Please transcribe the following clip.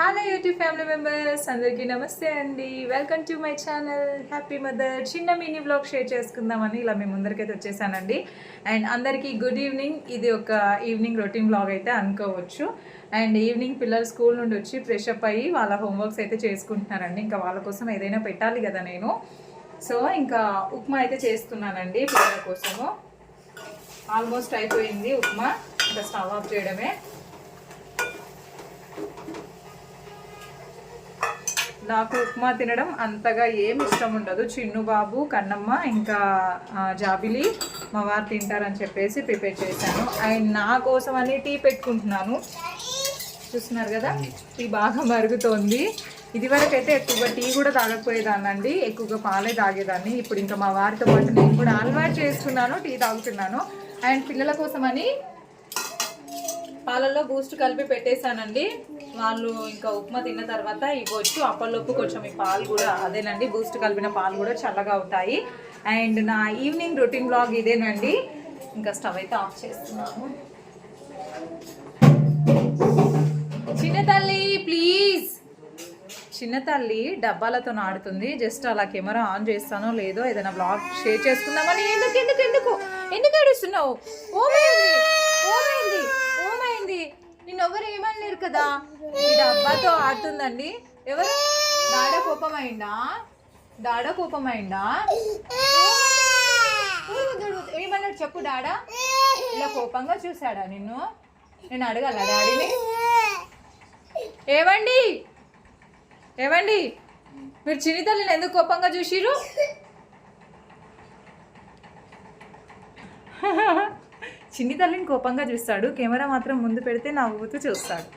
Hello YouTube family members అందరికీ నమస్తే అండి. Welcome to my channel happy mother చిన్న మినీ బ్లాగ్ షేర్ చేసుకుందామని ఇలా మేము ముందరికైతే వచ్చేసానండి. అండ్ అందరికీ గుడ్ ఈవినింగ్ ఇది ఒక ఈవినింగ్ రొటీన్ బ్లాగ్ అయితే అనుకోవచ్చు. అండ్ ఈవినింగ్ పిల్లలు స్కూల్ నుండి వచ్చి ఫ్రెష్ అప్ అయ్యి వాళ్ళ హోంవర్క్స్ అయితే చేసుకుంటున్నారండి. ఇంకా వాళ్ళ కోసం ఏదైనా పెట్టాలి కదా నేను. సో ఇంకా ఉప్మా అయితే చేస్తున్నానండి పిల్లల కోసము. ఆల్మోస్ట్ అయిపోయింది ఉప్మా. ఇంకా స్టవ్ ఆఫ్ చేయడమే. నాకు ఉప్మా తినడం అంతగా ఏం ఇష్టం ఉండదు. చిన్ను బాబు కన్నమ్మ ఇంకా జాబిలి మా వారు తింటారని చెప్పేసి ప్రిపేర్ చేశాను. అండ్ నా కోసం అని టీ పెట్టుకుంటున్నాను. చూస్తున్నారు కదా? టీ బాగా మరుగుతోంది. ఇదివరకు అయితే ఎక్కువగా టీ కూడా తాగకపోయేదాన్నండి. ఎక్కువగా పాలే తాగేదాన్ని. ఇప్పుడు ఇంకా మా వారితో పాటు నేను కూడా అలవాటు చేసుకున్నాను టీ తాగుతున్నాను. అండ్ పిల్లల కోసమని పాలల్లో బూస్ట్ కలిపి పెట్టేశానండి. వాళ్ళు ఇంకా ఉప్మా తిన్న తర్వాత ఇవ్వచ్చు అప్పలోపు కొంచెం ఈ పాలు కూడా అదేనండి బూస్ట్ కలిపిన పాలు కూడా చల్లగా అవుతాయి. అండ్ నా ఈవినింగ్ రొటీన్ బ్లాగ్ ఇదేనండి. ఇంకా స్టవ్ అయితే ఆఫ్ చేస్తున్నాము చిన్న తల్లి ప్లీజ్ చిన్న తల్లి డబ్బాలతో ఆడుతుంది జస్ట్ అలా కెమెరా ఆన్ చేస్తానో లేదో ఏదైనా బ్లాగ్ షేర్ చేసుకుందామని ఎందుకు ఎందుకు ఎందుకు? ఎందుకు ఏడుస్తున్నావు? ఓమైంది ఓమైంది ఓమైంది నిన్ను ఎవరు ఏమనలేరు కదా? ఈ డబ్బాతో ఆడుతుందండి. ఎవరు? దాడ కోపమైందా? దాడ కోపమైందా? ఏమన్నాడు చెప్పు డాడా ఇలా కోపంగా చూసాడా నిన్ను? నేను అడగాల డాడీని? ఏవండి? ఏవండి? మీరు చిన్ని తల్లిని ఎందుకు కోపంగా చూసిరు చిన్ని తల్లిని కోపంగా చూస్తాడు. కెమెరా మాత్రం ముందు పెడితే నా నవ్వుతూ చూస్తాడు.